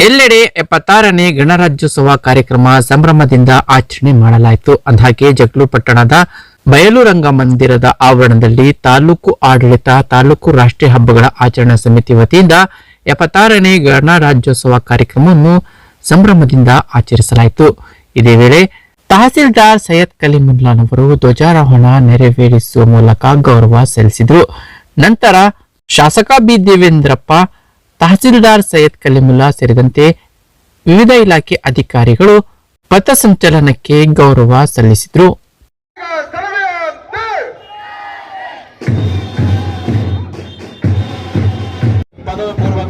ಎಲ್ಲೆಡೆ ಎಪ್ಪತ್ತಾರನೇ ಗಣರಾಜ್ಯೋತ್ಸವ ಕಾರ್ಯಕ್ರಮ ಸಂಭ್ರಮದಿಂದ ಆಚರಣೆ ಮಾಡಲಾಯಿತು. ಅಂದಾಗೆ ಜಗ್ಲು ಪಟ್ಟಣದ ಬಯಲು ರಂಗ ಮಂದಿರದ ಆವರಣದಲ್ಲಿ ತಾಲೂಕು ಆಡಳಿತ, ತಾಲೂಕು ರಾಷ್ಟ್ರೀಯ ಹಬ್ಬಗಳ ಆಚರಣಾ ಸಮಿತಿ ವತಿಯಿಂದ ಎಪ್ಪತ್ತಾರನೇ ಗಣರಾಜ್ಯೋತ್ಸವ ಕಾರ್ಯಕ್ರಮವನ್ನು ಸಂಭ್ರಮದಿಂದ ಆಚರಿಸಲಾಯಿತು. ಇದೇ ವೇಳೆ ತಹಸೀಲ್ದಾರ್ ಸೈಯದ್ ಕಲಿಮುಲ್ಲಾನವರು ಧ್ವಜಾರೋಹಣ ನೆರವೇರಿಸುವ ಮೂಲಕ ಗೌರವ ಸಲ್ಲಿಸಿದರು. ನಂತರ ಶಾಸಕ ಬಿ ದೇವೇಂದ್ರಪ್ಪ ತಹಸೀಲ್ದಾರ್ ಸೈಯದ್ ಕಲಿಮುಲ್ಲಾ ಸೇರಿದಂತೆ ವಿವಿಧ ಇಲಾಖೆ ಅಧಿಕಾರಿಗಳು ಪಥಸಂಚಲನಕ್ಕೆ ಗೌರವ ಸಲ್ಲಿಸಿದರು. ಪದವಿ ಪೂರ್ವ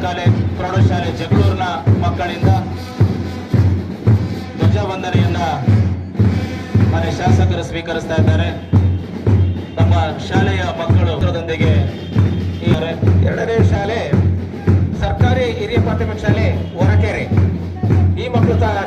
ಪ್ರೌಢಶಾಲೆ ಜಗಳೂರಿನ ಮಕ್ಕಳಿಂದ ಧ್ವಜವಂದನೆಯನ್ನ ಮನೆ ಶಾಸಕರು ಸ್ವೀಕರಿಸ್ತಾ ಇದ್ದಾರೆ. ನಮ್ಮ ಶಾಲೆಯ ಮಕ್ಕಳು ಎರಡನೇ ಶಾಲೆ ಸರ್ಕಾರಿ ಹಿರಿಯ ಪ್ರಾಥಮಿಕ ಶಾಲೆ ಹೊರಕೆರೆ. ಈ ಮಕ್ಕಳು ಶಾಲಾ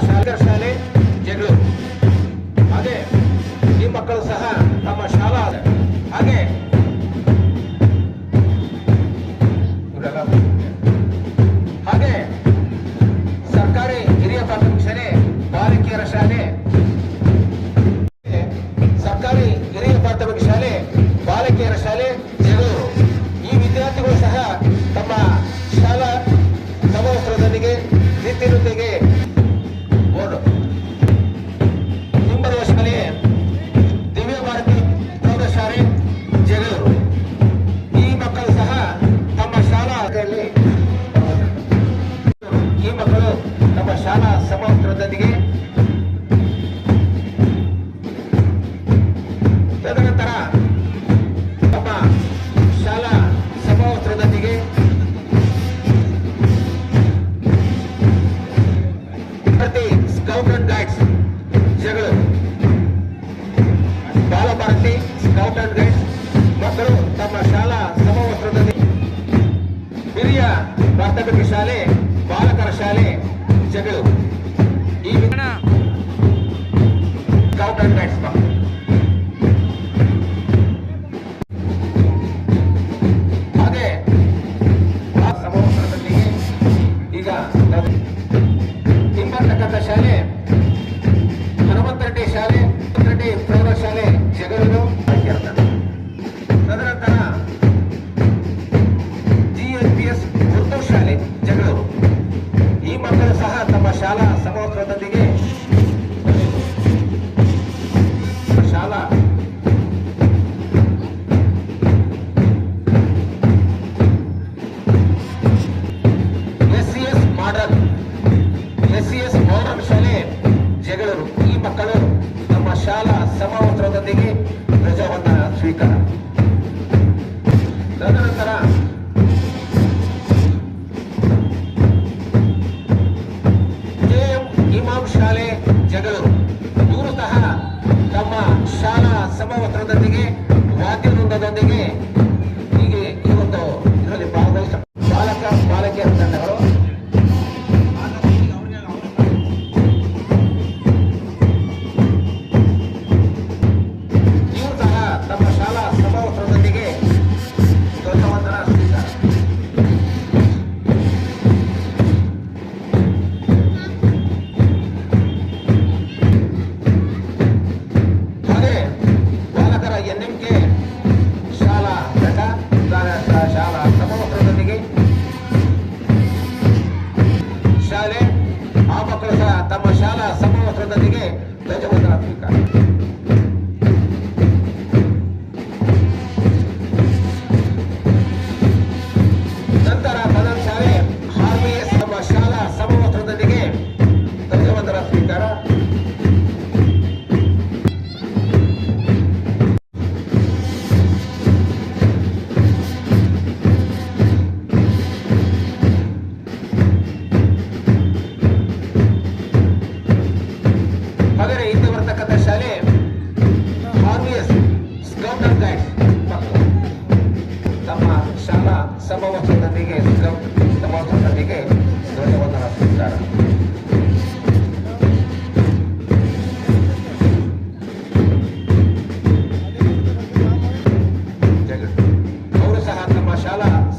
Carlos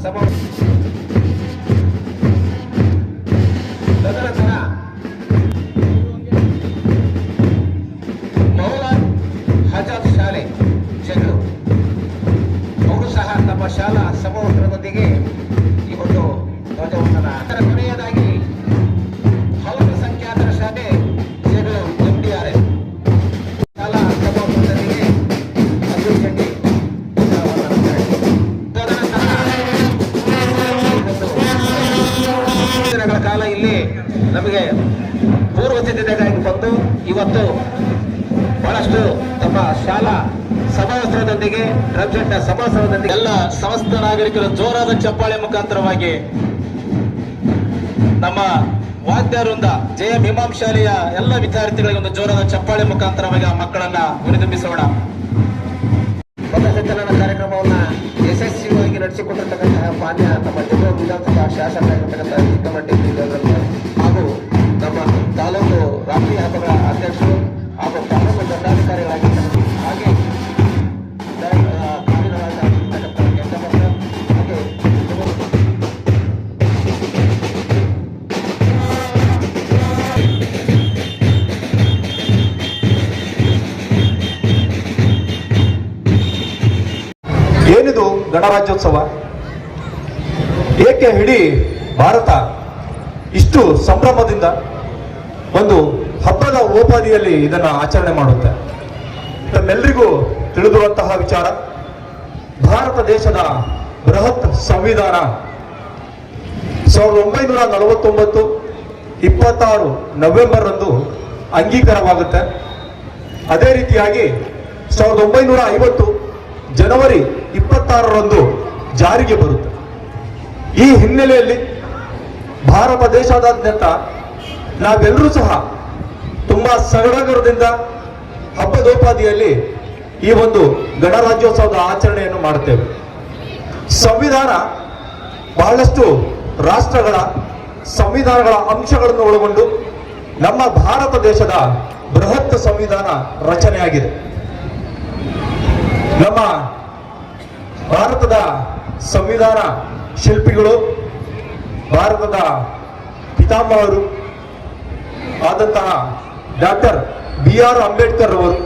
Tá bom. ಇವತ್ತು ಬಹಳಷ್ಟು ತಮ್ಮ ಶಾಲಾ ಸಮವಸ್ತ್ರದೊಂದಿಗೆ ಡ್ರಮ್ಸೆಟ್ನ ಸಮವಸ್ತ್ರದೊಂದಿಗೆ ಎಲ್ಲ ಸಮಸ್ತ ನಾಗರಿಕರ ಜೋರಾದ ಚಪ್ಪಾಳೆ ಮುಖಾಂತರವಾಗಿ ನಮ್ಮ ವಾದ್ಯ ವೃಂದ ಜಯ ಭೀಮಾಂ ಶಾಲೆಯ ಎಲ್ಲ ವಿದ್ಯಾರ್ಥಿಗಳಿಗೆ ಒಂದು ಜೋರಾದ ಚಪ್ಪಾಳೆ ಮುಖಾಂತರವಾಗಿ ಆ ಮಕ್ಕಳನ್ನ ಹುರಿದುಂಬಿಸೋಣ. ಪಥಸಂಚಲನ ಕಾರ್ಯಕ್ರಮವನ್ನ ಯಶಸ್ವಿಯಾಗಿ ನಡೆಸಿಕೊಂಡಿರ್ತಕ್ಕಂತಹ ಮಾನ್ಯ ನಮ್ಮ ಜಿಲ್ಲಾ ವಿಧಾನಸಭಾ ಶಾಸಕರಾಗಿರ್ತಕ್ಕಂಥ ಚಿಕ್ಕಮಟ್ಟಿ ತಾಲೂಕು ರಾಷ್ಟ್ರೀಯ ಹಬ್ಬಗಳ ಅಧ್ಯಕ್ಷರು ಹಾಗೂ ತಾಲೂಕು ದಂಡಾಧಿಕಾರಿಗಳಾಗಿ ಹಾಗೆ ಏನಿದು ಗಣರಾಜ್ಯೋತ್ಸವ? ಏಕೆ ಇಡೀ ಭಾರತ ಇಷ್ಟು ಸಂಭ್ರಮದಿಂದ ಒಂದು ಹಬ್ಬದ ಓಪಾದಿಯಲ್ಲಿ ಇದನ್ನು ಆಚರಣೆ ಮಾಡುತ್ತೆ. ತಮ್ಮೆಲ್ಲರಿಗೂ ತಿಳಿದಿರುವಂತಹ ವಿಚಾರ. ಭಾರತ ದೇಶದ ಬೃಹತ್ ಸಂವಿಧಾನ. ಸಾವಿರದ ಒಂಬೈನೂರ ನಲವತ್ತೊಂಬತ್ತು, ಇಪ್ಪತ್ತಾರು ನವೆಂಬರ್ ರಂದು ಅಂಗೀಕಾರವಾಗುತ್ತೆ. ಅದೇ ರೀತಿಯಾಗಿ ಸಾವಿರದ ಒಂಬೈನೂರ ಐವತ್ತು ಜನವರಿ ಇಪ್ಪತ್ತಾರರಂದು ಜಾರಿಗೆ ಬರುತ್ತೆ. ಈ ಹಿನ್ನೆಲೆಯಲ್ಲಿ ಭಾರತ ದೇಶಾದ್ಯಂತ ನಾವೆಲ್ಲರೂ ಸಹ ತುಂಬಾ ಸಡಗರದಿಂದ ಹಬ್ಬದೋಪಾದಿಯಲ್ಲಿ ಈ ಒಂದು ಗಣರಾಜ್ಯೋತ್ಸವದ ಆಚರಣೆಯನ್ನು ಮಾಡುತ್ತೇವೆ. ಸಂವಿಧಾನ ಬಹಳಷ್ಟು ರಾಷ್ಟ್ರಗಳ ಸಂವಿಧಾನಗಳ ಅಂಶಗಳನ್ನು ಒಳಗೊಂಡು ನಮ್ಮ ಭಾರತ ದೇಶದ ಬೃಹತ್ ಸಂವಿಧಾನ ರಚನೆಯಾಗಿದೆ. ನಮ್ಮ ಭಾರತದ ಸಂವಿಧಾನ ಶಿಲ್ಪಿಗಳು, ಭಾರತದ ಪಿತಾಮಹರು ಆದಂತಹ ಡಾಕ್ಟರ್ ಬಿ ಆರ್ ಅಂಬೇಡ್ಕರ್ ಅವರು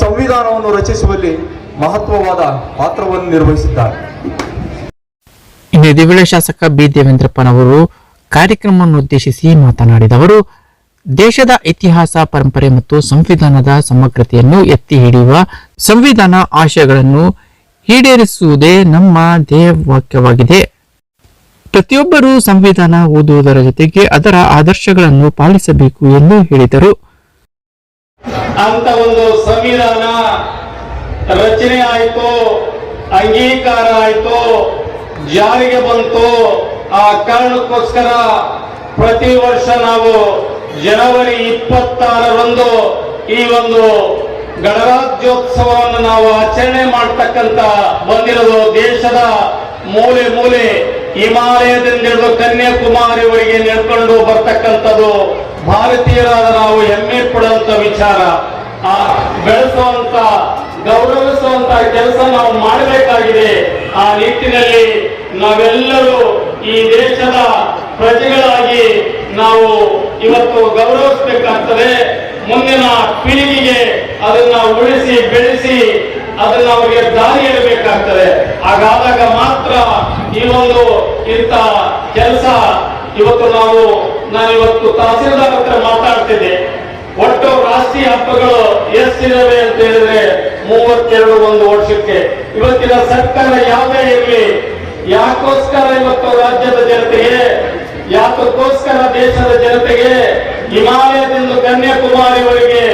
ಸಂವಿಧಾನವನ್ನು ರಚಿಸುವಲ್ಲಿ ಮಹತ್ವವಾದ ಪಾತ್ರವನ್ನು ನಿರ್ವಹಿಸಿದ್ದಾರೆ. ಇನ್ನು ಶಾಸಕ ಬಿ. ದೇವೇಂದ್ರಪ್ಪನವರು ಕಾರ್ಯಕ್ರಮವನ್ನು ಉದ್ದೇಶಿಸಿ ಮಾತನಾಡಿದವರು, ದೇಶದ ಇತಿಹಾಸ, ಪರಂಪರೆ ಮತ್ತು ಸಂವಿಧಾನದ ಸಮಗ್ರತೆಯನ್ನು ಎತ್ತಿ ಹಿಡಿಯುವ ಸಂವಿಧಾನ ಆಶಯಗಳನ್ನು ಈಡೇರಿಸುವುದೇ ನಮ್ಮ ಧ್ಯೇಯವಾಕ್ಯವಾಗಿದೆ. ಪ್ರತಿಯೊಬ್ಬರೂ ಸಂವಿಧಾನ ಓದುವುದರ ಜೊತೆಗೆ ಅದರ ಆದರ್ಶಗಳನ್ನು ಪಾಲಿಸಬೇಕು ಎಂದು ಹೇಳಿದರು. ಅಂತ ಒಂದು ಸಂವಿಧಾನ ರಚನೆ ಆಯಿತು, ಅಂಗೀಕಾರ ಆಯಿತು, ಜಾರಿಗೆ ಬಂತು. ಆ ಕಾರಣಕ್ಕೋಸ್ಕರ ಪ್ರತಿ ವರ್ಷ ನಾವು ಜನವರಿ ಇಪ್ಪತ್ತಾರರಂದು ಈ ಒಂದು ಗಣರಾಜ್ಯೋತ್ಸವವನ್ನು ನಾವು ಆಚರಣೆ ಮಾಡ್ತಕ್ಕಂತ ಬಂದಿರೋದು ದೇಶದ ಮೂಲೆ ಮೂಲೆ ಹಿಮಾಲಯದಿಂದ ಕನ್ಯಾಕುಮಾರಿ ಕನ್ಯಾಕುಮಾರಿವರೆಗೆ ನಡ್ಕೊಂಡು ಬರ್ತಕ್ಕಂಥದ್ದು ಭಾರತೀಯರಾದ ನಾವು ಹೆಮ್ಮೆ ಪಡುವಂತ ವಿಚಾರ. ಆ ಬೆಳೆಸುವಂತ ಗೌರವಿಸುವಂತ ಕೆಲಸ ನಾವು ಮಾಡಬೇಕಾಗಿದೆ. ಆ ನಿಟ್ಟಿನಲ್ಲಿ ನಾವೆಲ್ಲರೂ ಈ ದೇಶದ ಪ್ರಜೆಗಳಾಗಿ ನಾವು ಇವತ್ತು ಗೌರವಿಸಬೇಕಾಗ್ತದೆ. ಮುಂದಿನ ಪೀಳಿಗೆಗೆ ಅದನ್ನ ಉಳಿಸಿ, ಬೆಳೆಸಿ ಅದನ್ನ ಅವರಿಗೆ ದಾರಿ ಹೇಳಬೇಕಾಗ್ತದೆ ಹಾಗಾದಾಗ ಮಾತ್ರ ಈ ಒಂದು ಇಂಥ ಕೆಲಸ. ಇವತ್ತು ನಾವು, ನಾನು ಇವತ್ತು ತಹಸೀಲ್ದಾರ್ ಹತ್ರ ಮಾತಾಡ್ತಿದ್ದೆ. ಒಟ್ಟು ರಾಷ್ಟ್ರೀಯ ಹಬ್ಬಗಳು ಎಷ್ಟಿದಾವೆ ಅಂತ ಹೇಳಿದ್ರೆ ಮೂವತ್ತೆರಡು ಒಂದು ವರ್ಷಕ್ಕೆ. ಇವತ್ತಿನ ಸರ್ಕಾರ ಯಾವುದೇ ಇರಲಿ, ಯಾಕೋಸ್ಕರ ಇವತ್ತು ರಾಜ್ಯದ ಜನತೆಗೆ ಯಾತಕ್ಕೋಸ್ಕರ ದೇಶದ ಜನತೆಗೆ ಹಿಮಾಲಯದಿಂದ ಕನ್ಯಾಕುಮಾರಿವರೆಗೆ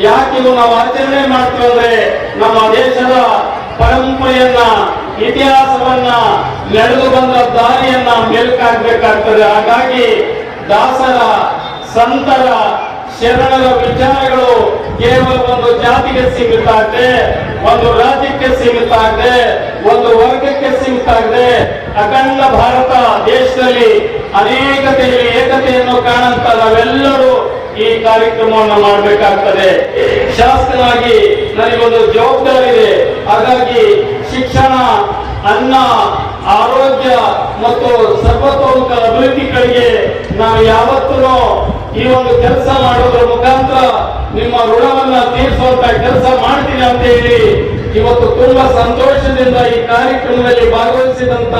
ಯಾಕಿದು ನಾವು ಆಚರಣೆ ಮಾಡ್ತೀವಿ ಅಂದ್ರೆ ನಮ್ಮ ದೇಶದ ಪರಂಪರೆಯನ್ನ, ಇತಿಹಾಸವನ್ನ, ನಡೆದು ಬಂದ ದಾರಿಯನ್ನ ಮೇಲ್ಕಾಗ್ಬೇಕಾಗ್ತದೆ ಹಾಗಾಗಿ ದಾಸರ, ಸಂತರ ಶರಣರ ವಿಚಾರಗಳು ಕೇವಲ ಒಂದು ಜಾತಿಗೆ ಸೀಮಿತ ಆಗದೆ, ಒಂದು ರಾಜ್ಯಕ್ಕೆ ಸೀಮಿತ ಆಗಿದೆ, ಒಂದು ವರ್ಗಕ್ಕೆ ಸೀಮಿತ ಆಗದೆ, ಅಖಂಡ ಭಾರತ ದೇಶದಲ್ಲಿ ಅನೇಕತೆಯಲ್ಲಿ ಏಕತೆಯನ್ನು ಕಾಣಂತ ನಾವೆಲ್ಲರೂ ಈ ಕಾರ್ಯಕ್ರಮವನ್ನು ಮಾಡಬೇಕಾಗ್ತದೆ. ಶಾಸಕನಾಗಿ ನನಗೊಂದು ಜವಾಬ್ದಾರಿ ಇದೆ ಹಾಗಾಗಿ ಶಿಕ್ಷಣ, ಅನ್ನ, ಆರೋಗ್ಯ ಮತ್ತು ಸರ್ವತೋಮುಖ ಅಭಿವೃದ್ಧಿಗಳಿಗೆ ನಾವು ಯಾವತ್ತೂ ಈ ಒಂದು ಕೆಲಸ ಮಾಡೋದ್ರ ಮುಖಾಂತರ ನಿಮ್ಮ ಋಣವನ್ನ ತೀರಿಸುವಂತ ಕೆಲಸ ಮಾಡ್ತೀನಿ ಅಂತ ಹೇಳಿ ಇವತ್ತು ತುಂಬಾ ಸಂತೋಷದಿಂದ ಈ ಕಾರ್ಯಕ್ರಮದಲ್ಲಿ ಭಾಗವಹಿಸಿದಂತ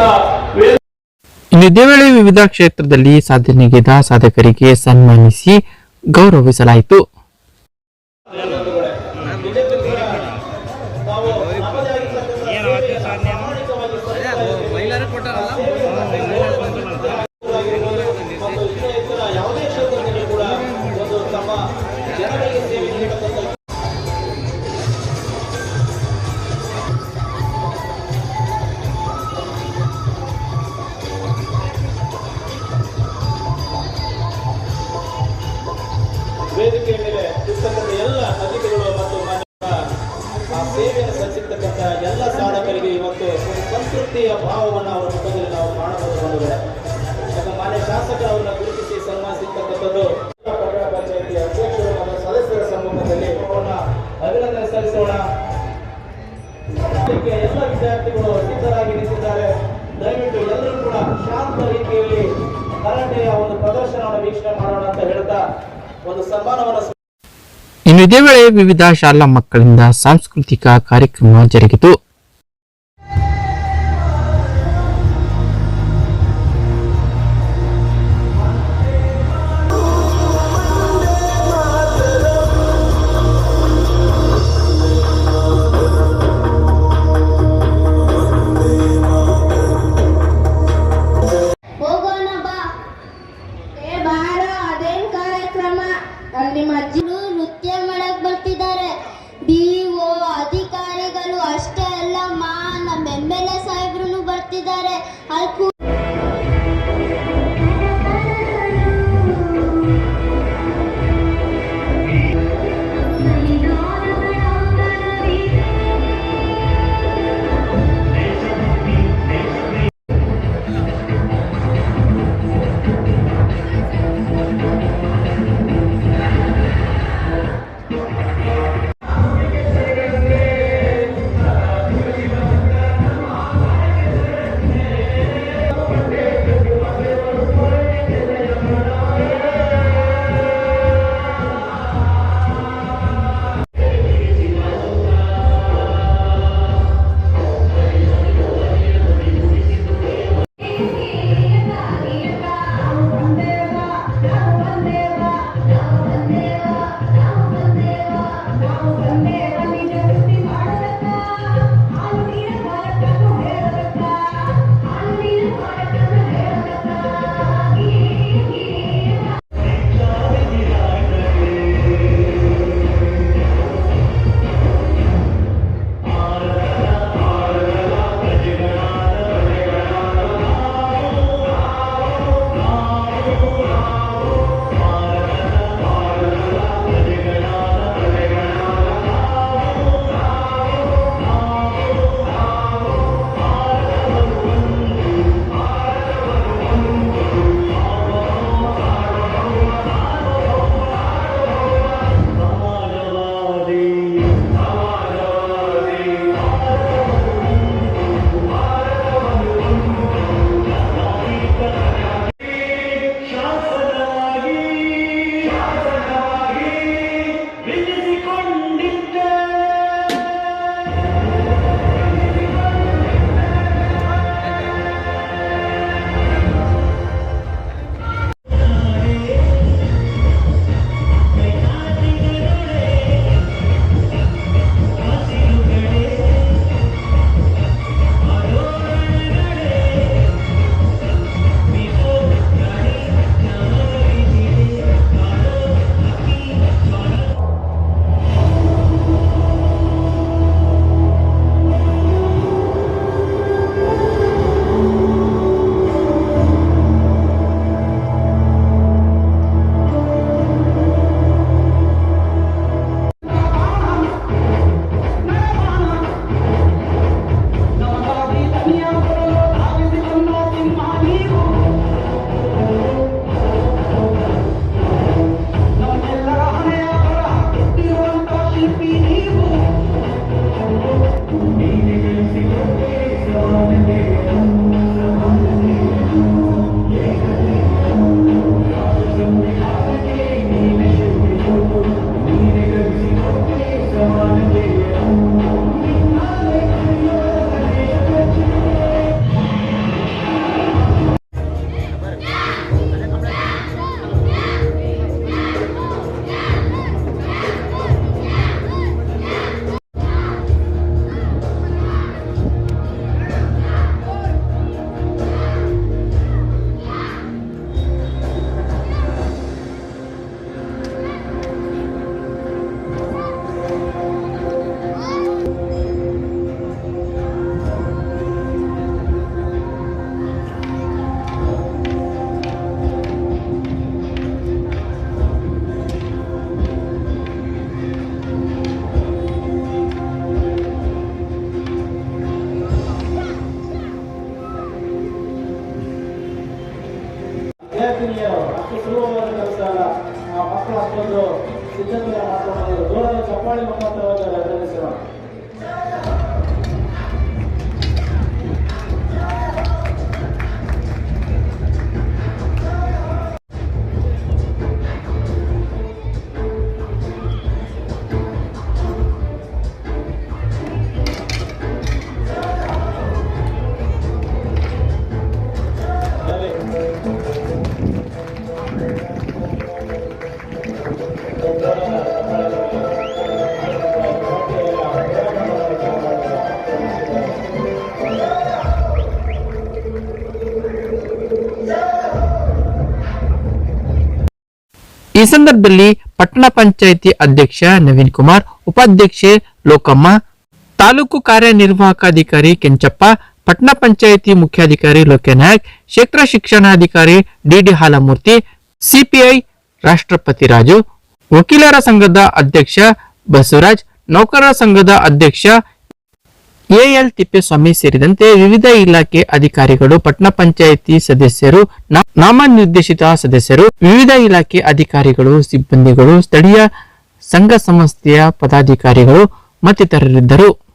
ಇದೇ ವೇಳೆ ವಿವಿಧ ಕ್ಷೇತ್ರದಲ್ಲಿ ಸಾಧನೆಗೆದ ಸಾಧಕರಿಗೆ ಸನ್ಮಾನಿಸಿ ಗೌರವಿಸಲಾಯಿತು. ಕರಾಟೆಯ ಒಂದು ಪ್ರದರ್ಶನವನ್ನು ವೀಕ್ಷಣೆ ಮಾಡೋಣ ಅಂತ ಹೇಳ್ತಾ ಒಂದು ಸನ್ಮಾನವನ್ನು ಇನ್ನು ಇದೇ ವೇಳೆ ವಿವಿಧ ಶಾಲಾ ಮಕ್ಕಳಿಂದ ಸಾಂಸ್ಕೃತಿಕ ಕಾರ್ಯಕ್ರಮ ಜರುಗಿತು. ಈ ಸಂದರ್ಭದಲ್ಲಿ ಪಟ್ಟಣ ಪಂಚಾಯಿತಿ ಅಧ್ಯಕ್ಷ ನವೀನ್ ಕುಮಾರ್, ಉಪಾಧ್ಯಕ್ಷೆ ಲೋಕಮ್ಮ, ತಾಲೂಕು ಕಾರ್ಯನಿರ್ವಾಹಕಾಧಿಕಾರಿ ಕೆಂಚಪ್ಪ ಪಟ್ಟಣ ಪಂಚಾಯಿತಿ ಮುಖ್ಯಾಧಿಕಾರಿ ಲೋಕನಾಯಕ್, ಕ್ಷೇತ್ರ ಶಿಕ್ಷಣಾಧಿಕಾರಿ ಡಿಡಿ ಹಾಲಮೂರ್ತಿ, ಸಿಪಿಐ ರಾಷ್ಟ್ರಪತಿ ರಾಜು, ವಕೀಲರ ಸಂಘದ ಅಧ್ಯಕ್ಷ ಬಸವರಾಜ್, ನೌಕರರ ಸಂಘದ ಅಧ್ಯಕ್ಷ ಎಎಲ್ ತಿಪ್ಪೇಸ್ವಾಮಿ ಸೇರಿದಂತೆ ವಿವಿಧ ಇಲಾಖೆ ಅಧಿಕಾರಿಗಳು ಪಟ್ಟಣ ಪಂಚಾಯಿತಿ ಸದಸ್ಯರು ನಾಮನಿರ್ದೇಶಿತ ಸದಸ್ಯರು, ವಿವಿಧ ಇಲಾಖೆ ಅಧಿಕಾರಿಗಳು, ಸಿಬ್ಬಂದಿಗಳು, ಸ್ಥಳೀಯ ಸಂಘ ಸಂಸ್ಥೆಯ ಪದಾಧಿಕಾರಿಗಳು ಮತ್ತಿತರರಿದ್ದರು.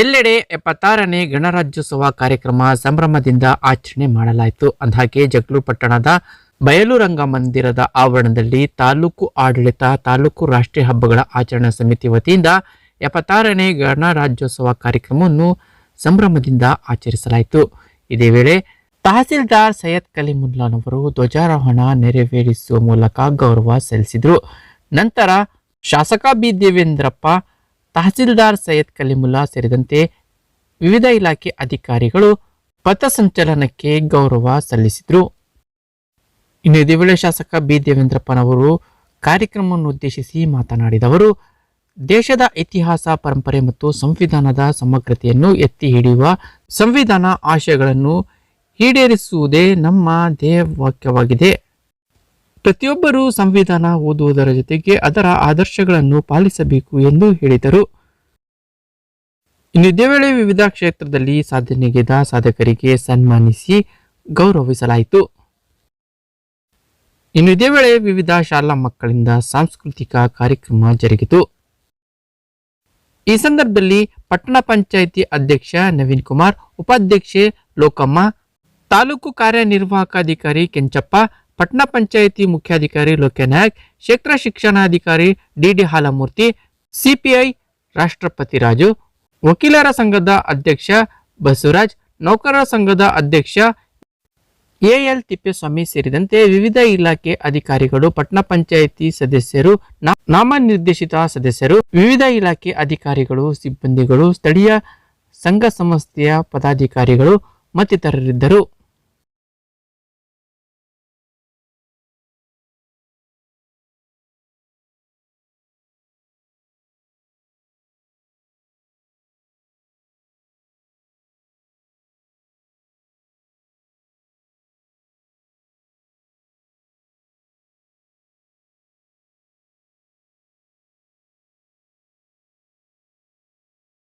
ಎಲ್ಲೆಡೆ ಎಪ್ಪತ್ತಾರನೇ ಗಣರಾಜ್ಯೋತ್ಸವ ಕಾರ್ಯಕ್ರಮ ಸಂಭ್ರಮದಿಂದ ಆಚರಣೆ ಮಾಡಲಾಯಿತು. ಅಂದಹಾಗೆ ಜಗಳೂರು ಪಟ್ಟಣದ ಬಯಲು ರಂಗ ಮಂದಿರದ ಆವರಣದಲ್ಲಿ ತಾಲೂಕು ಆಡಳಿತ, ತಾಲೂಕು ರಾಷ್ಟ್ರೀಯ ಹಬ್ಬಗಳ ಆಚರಣಾ ಸಮಿತಿ ವತಿಯಿಂದ ಎಪ್ಪತ್ತಾರನೇ ಗಣರಾಜ್ಯೋತ್ಸವ ಕಾರ್ಯಕ್ರಮವನ್ನು ಸಂಭ್ರಮದಿಂದ ಆಚರಿಸಲಾಯಿತು. ಇದೇ ವೇಳೆ ತಹಸೀಲ್ದಾರ್ ಸೈಯದ್ ಕಲಿಮುಲ್ಲಾನವರು ಧ್ವಜಾರೋಹಣ ನೆರವೇರಿಸುವ ಮೂಲಕ ಗೌರವ ಸಲ್ಲಿಸಿದರು. ನಂತರ ಶಾಸಕ ಬಿ ದೇವೇಂದ್ರಪ್ಪ ತಹಸೀಲ್ದಾರ್ ಸೈಯದ್ ಕಲಿಮುಲ್ಲಾ ಸೇರಿದಂತೆ ವಿವಿಧ ಇಲಾಖೆ ಅಧಿಕಾರಿಗಳು ಪಥಸಂಚಲನಕ್ಕೆ ಗೌರವ ಸಲ್ಲಿಸಿದರು. ಇನ್ನು ಇದೇ ವೇಳೆ ಶಾಸಕ ಬಿ ದೇವೇಂದ್ರಪ್ಪನವರು ಕಾರ್ಯಕ್ರಮವನ್ನು ಉದ್ದೇಶಿಸಿ ಮಾತನಾಡಿದವರು, ದೇಶದ ಇತಿಹಾಸ, ಪರಂಪರೆ ಮತ್ತು ಸಂವಿಧಾನದ ಸಮಗ್ರತೆಯನ್ನು ಎತ್ತಿ ಹಿಡಿಯುವ ಸಂವಿಧಾನ ಆಶಯಗಳನ್ನು ಈಡೇರಿಸುವುದೇ ನಮ್ಮ ಧ್ಯೇಯವಾಕ್ಯವಾಗಿದೆ. ಪ್ರತಿಯೊಬ್ಬರೂ ಸಂವಿಧಾನ ಓದುವುದರ ಜೊತೆಗೆ ಅದರ ಆದರ್ಶಗಳನ್ನು ಪಾಲಿಸಬೇಕು ಎಂದು ಹೇಳಿದರು. ಇನ್ನು ಇದೇ ವೇಳೆ ವಿವಿಧ ಕ್ಷೇತ್ರದಲ್ಲಿ ಸಾಧನೆಗೆದ ಸಾಧಕರಿಗೆ ಸನ್ಮಾನಿಸಿ ಗೌರವಿಸಲಾಯಿತು. ಇನ್ನು ಇದೇ ವೇಳೆ ವಿವಿಧ ಶಾಲಾ ಮಕ್ಕಳಿಂದ ಸಾಂಸ್ಕೃತಿಕ ಕಾರ್ಯಕ್ರಮ ಜರುಗಿತು. ಈ ಸಂದರ್ಭದಲ್ಲಿ ಪಟ್ಟಣ ಪಂಚಾಯಿತಿ ಅಧ್ಯಕ್ಷ ನವೀನ್ ಕುಮಾರ್, ಉಪಾಧ್ಯಕ್ಷೆ ಲೋಕಮ್ಮ, ತಾಲೂಕು ಕಾರ್ಯನಿರ್ವಾಹಕಾಧಿಕಾರಿ ಕೆಂಚಪ್ಪ ಪಟ್ಟಣ ಪಂಚಾಯಿತಿ ಮುಖ್ಯಾಧಿಕಾರಿ ಲೋಕನಾಯಕ್ ಕ್ಷೇತ್ರ ಶಿಕ್ಷಣಾಧಿಕಾರಿ ಡಿಡಿ ಹಾಲಮೂರ್ತಿ ಸಿಪಿಐ ರಾಷ್ಟ್ರಪತಿ ರಾಜು, ವಕೀಲರ ಸಂಘದ ಅಧ್ಯಕ್ಷ ಬಸವರಾಜ್, ನೌಕರರ ಸಂಘದ ಅಧ್ಯಕ್ಷ ಎಎಲ್ ತಿಪ್ಪೇಸ್ವಾಮಿ ಸೇರಿದಂತೆ ವಿವಿಧ ಇಲಾಖೆ ಅಧಿಕಾರಿಗಳು ಪಟ್ಟಣ ಪಂಚಾಯಿತಿ ಸದಸ್ಯರು ನಾಮನಿರ್ದೇಶಿತ ಸದಸ್ಯರು, ವಿವಿಧ ಇಲಾಖೆ ಅಧಿಕಾರಿಗಳು, ಸಿಬ್ಬಂದಿಗಳು, ಸ್ಥಳೀಯ ಸಂಘ ಸಂಸ್ಥೆಯ ಪದಾಧಿಕಾರಿಗಳು ಮತ್ತಿತರರಿದ್ದರು.